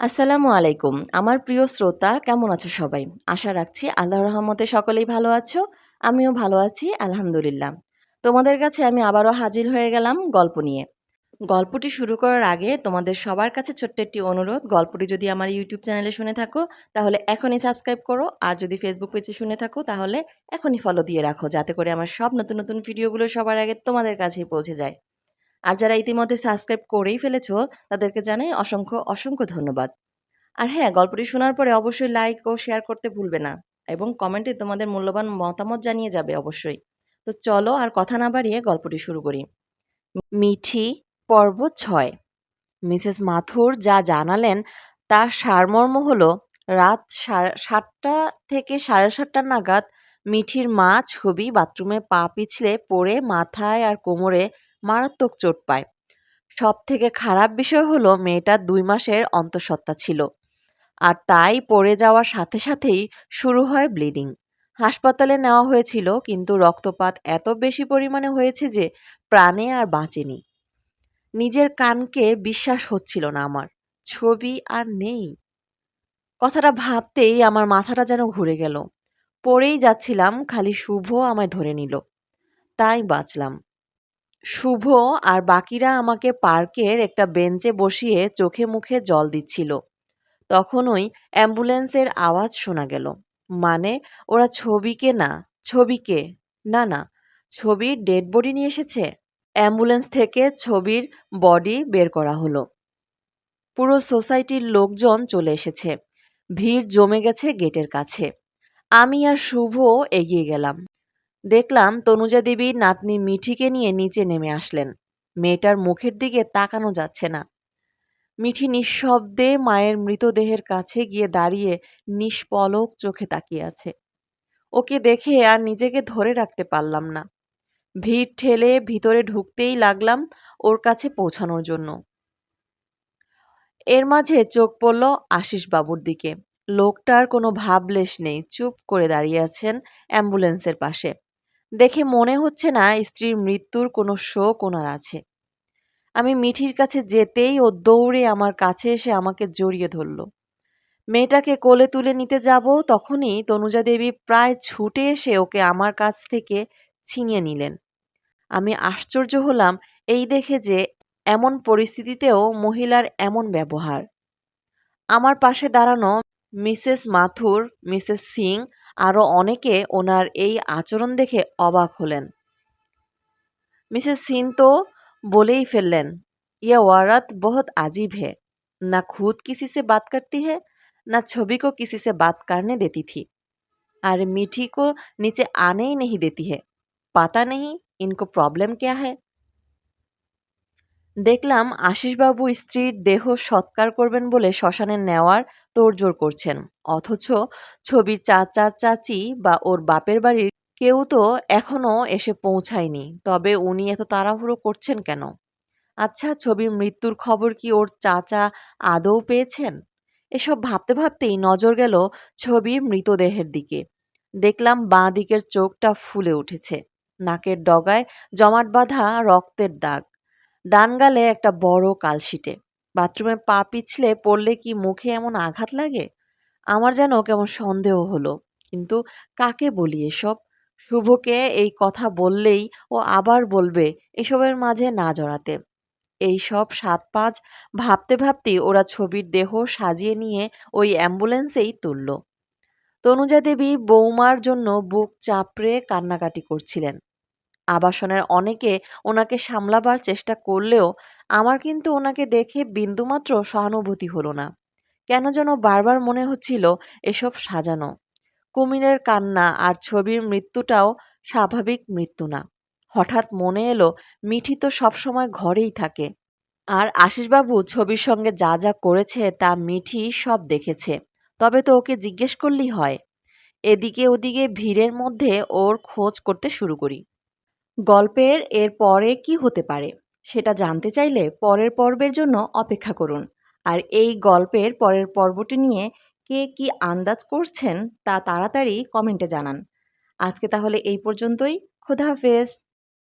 আসসালামু আলাইকুম। আমার প্রিয় শ্রোতা, কেমন আছো সবাই? আশা রাখছি আল্লাহ রহমতে সকলেই ভালো আছো, আমিও ভালো আছি, আলহামদুলিল্লাহ। তোমাদের কাছে আমি আবারও হাজির হয়ে গেলাম গল্প নিয়ে। গল্পটি শুরু করার আগে তোমাদের সবার কাছে ছোট্ট একটি অনুরোধ, গল্পটি যদি আমার ইউটিউব চ্যানেলে শুনে থাকো, তাহলে এখনই সাবস্ক্রাইব করো, আর যদি ফেসবুক পেজে শুনে থাকো, তাহলে এখনই ফলো দিয়ে রাখো, যাতে করে আমার সব নতুন নতুন ভিডিওগুলো সবার আগে তোমাদের কাছেই পৌঁছে যায়। আর যারা ইতিমধ্যে সাবস্ক্রাইব করেই ফেলেছ, তাদেরকে জানাই অসংখ্য অসংখ্য ধন্যবাদ। আর হ্যাঁ গল্পটি শোনার পরে অবশ্যই লাইক ও শেয়ার করতে ভুলবে না এবং কমেন্টে তোমাদের মূল্যবান মতামত জানিয়ে যাবে অবশ্যই। তো চলো আর কথা না বাড়িয়ে গল্পটি শুরু করি। মিঠি পর্ব ছয়। মিসেস মাথুর যা জানালেন তার সারমর্ম হলো, রাত সাতটা থেকে সাড়ে সাতটা নাগাদ মিঠির মা ছবি বাথরুমে পা পিছলে পড়ে মাথায় আর কোমরে মারাত্মক চোট পায়। সব থেকে খারাপ বিষয় হলো মেয়েটা দুই মাসের অন্তঃসত্ত্বা ছিল। আর তাই পড়ে যাওয়ার সাথে সাথেই শুরু হয় ব্লিডিং। হাসপাতালে নেওয়া হয়েছিল, কিন্তু রক্তপাত এত বেশি পরিমাণে হয়েছে যে প্রাণে আর বাঁচেনি। নিজের কানকে বিশ্বাস হচ্ছিল না আমার, ছবি আর নেই। কথাটা ভাবতেই আমার মাথাটা যেন ঘুরে গেল। পড়েই যাচ্ছিলাম, খালি শুভ আমায় ধরে নিল। তাই বাঁচলাম। শুভ আর বাকিরা আমাকে পার্কের একটা বেঞ্চে বসিয়ে চোখে মুখে জল দিচ্ছিল। তখনই অ্যাম্বুলেন্সের আওয়াজ শোনা গেল। মানে ওরা ছবিকে না ছবিকে, না না, ছবির ডেড বডি নিয়ে এসেছে? অ্যাম্বুলেন্স থেকে ছবির বডি বের করা হলো। পুরো সোসাইটির লোকজন চলে এসেছে। ভিড় জমে গেছে গেটের কাছে। আমি আর শুভ এগিয়ে গেলাম। দেখলাম তনুজা দেবী নাতনি মিঠিকে নিয়ে নিচে নেমে আসলেন। মেয়েটার মুখের দিকে তাকানো যাচ্ছে না। মিঠি নিঃশব্দে মায়ের মৃতদেহের কাছে গিয়ে দাঁড়িয়ে নিষ্পলক চোখে তাকিয়ে আছে। ওকে দেখে আর নিজেকে ধরে রাখতে পারলাম না। ভিড় ঠেলে ভিতরে ঢুকতেই লাগলাম ওর কাছে পৌঁছানোর জন্য। এর মাঝে চোখ পড়ল আশিস বাবুর দিকে। লোকটার কোনো ভাবলেশ নেই, চুপ করে দাঁড়িয়ে আছেন অ্যাম্বুলেন্সের পাশে। দেখে মনে হচ্ছে না স্ত্রীর মৃত্যুর কোনো শোক ওনার আছে। আমি মিঠির কাছে যেতেই ও দৌড়ে আমার কাছে এসে আমাকে জড়িয়ে ধরল। মেয়েটাকে কোলে তুলে নিতে যাব তখনই তনুজা দেবী প্রায় ছুটে এসে ওকে আমার কাছ থেকে ছিনিয়ে নিলেন। আমি আশ্চর্য হলাম এই দেখে যে এমন পরিস্থিতিতেও মহিলার এমন ব্যবহার। আমার পাশে দাঁড়ানো মিসেস মাথুর, মিসেস সিং আরও অনেকে ওনার এই আচরণ দেখে অবাক হলেন মিসেস সিং তো বলেই ফেললেন ये औरत बहुत अजीब है न खुद किसी से बात करती है न छवि को किसी से बात करने देती थी और मीठी को नीचे आने ही नहीं देती है पता नहीं इनको प्रॉब्लम क्या है দেখলাম আশিসবাবু স্ত্রীর দেহ সৎকার করবেন বলে শ্মশানে নেওয়ার তোড়জোড় করছেন। অথচ ছবির চাচা চাচি বা ওর বাপের বাড়ির কেউ তো এখনও এসে পৌঁছায়নি। তবে উনি এত তাড়াহুড়ো করছেন কেন? আচ্ছা ছবির মৃত্যুর খবর কি ওর চাচা আদৌ পেয়েছেন? এসব ভাবতে ভাবতেই নজর গেল ছবির মৃতদেহের দিকে। দেখলাম বাঁ দিকের চোখটা ফুলে উঠেছে। নাকের ডগায় জমাট বাঁধা রক্তের দাগ। ডান গালে একটা বড় কালশিটে। বাথরুমে পা পিছলে পড়লে কি মুখে এমন আঘাত লাগে? আমার যেন কেমন সন্দেহ হলো। কিন্তু কাকে বলি এসব? শুভকে এই কথা বললেই ও আবার বলবে এসবের মাঝে না জড়াতে। এই সব সাত পাঁচ ভাবতে ভাবতেই ওরা ছবির দেহ সাজিয়ে নিয়ে ওই অ্যাম্বুলেন্সেই তুলল। তনুজা দেবী বৌমার জন্য বুক চাপড়ে কান্নাকাটি করছিলেন। আবাসনের অনেকে ওনাকে সামলাবার চেষ্টা করলেও আমার কিন্তু ওনাকে দেখে বিন্দুমাত্র সহানুভূতি হলো না। কেন যেন বারবার মনে হচ্ছিল এসব সাজানো। কুমিরের কান্না আর ছবির মৃত্যুটাও স্বাভাবিক মৃত্যু না। হঠাৎ মনে এলো, মিঠি তো সবসময় ঘরেই থাকে। আর আশিসবাবু ছবির সঙ্গে যা যা করেছে তা মিঠি সব দেখেছে। তবে তো ওকে জিজ্ঞেস করলেই হয়। এদিকে ওদিকে ভিড়ের মধ্যে ওর খোঁজ করতে শুরু করি। গল্পের এর পরে কি হতে পারে, সেটা জানতে চাইলে পরের পর্বের জন্য অপেক্ষা করুন। আর এই গল্পের পরের পর্বটি নিয়ে কে কি আন্দাজ করছেন তা তাড়াতাড়ি কমেন্টে জানান। আজকে তাহলে এই পর্যন্তই। খোদা হাফেজ।